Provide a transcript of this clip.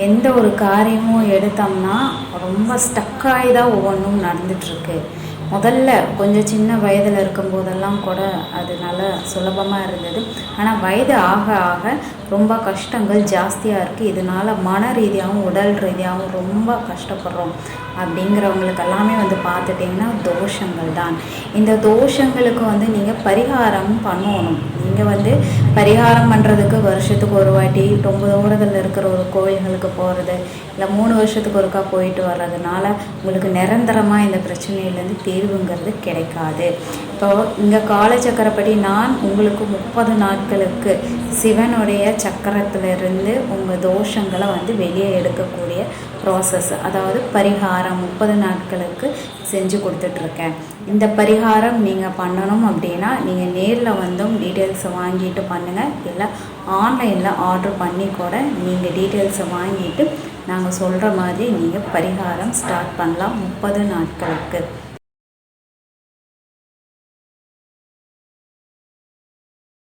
எந்த ஒரு காரியமும் எடுத்தோம்னா ரொம்ப ஸ்டக்காகி தான் ஒவ்வொன்றும் நடந்துகிட்ருக்கு முதல்ல கொஞ்சம் சின்ன வயதில் இருக்கும்போதெல்லாம் கூட அது நல்லா சுலபமாக இருந்தது. ஆனால் வயது ஆக ஆக ரொம்ப கஷ்டங்கள் ஜாஸ்தியாக இருக்குது இதனால் மன ரீதியாகவும் உடல் ரீதியாகவும் ரொம்ப கஷ்டப்படுறோம். அப்படிங்கிறவங்களுக்கு எல்லாமே வந்து பார்த்துட்டிங்கன்னா தோஷங்கள் தான். இந்த தோஷங்களுக்கு வந்து நீங்கள் பரிகாரம் பண்ணணும். நீங்கள் வந்து பரிகாரம் பண்ணுறதுக்கு வருஷத்துக்கு ஒரு வாட்டி ரொம்ப தூரத்தில் இருக்கிற ஒரு கோயில்களுக்கு போகிறது இல்லை மூணு வருஷத்துக்கு ஒருக்கா போயிட்டு வர்றதுனால உங்களுக்கு நிரந்தரமாக இந்த பிரச்சனையிலேருந்து தீர்வுங்கிறது கிடைக்காது. இப்போ இங்கே காலச்சக்கரப்படி நான் உங்களுக்கு முப்பது நாட்களுக்கு சிவனுடைய சக்கரத்திலிருந்து உங்கள் தோஷங்களை வந்து வெளியே எடுக்கக்கூடிய ப்ராசஸ் அதாவது பரிகாரம் முப்பது நாட்களுக்கு செஞ்சு கொடுத்துட்ருக்கேன். இந்த பரிகாரம் நீங்கள் பண்ணணும் அப்படின்னா நீங்கள் நேரில் வந்தும் டீட்டெயில்ஸை வாங்கிட்டு பண்ணுங்கள் இல்லை ஆன்லைனில் ஆர்டர் பண்ணி கூட நீங்கள் டீட்டெயில்ஸை வாங்கிட்டு நாங்கள் சொல்கிற மாதிரி நீங்கள் பரிகாரம் ஸ்டார்ட் பண்ணலாம் முப்பது நாட்களுக்கு.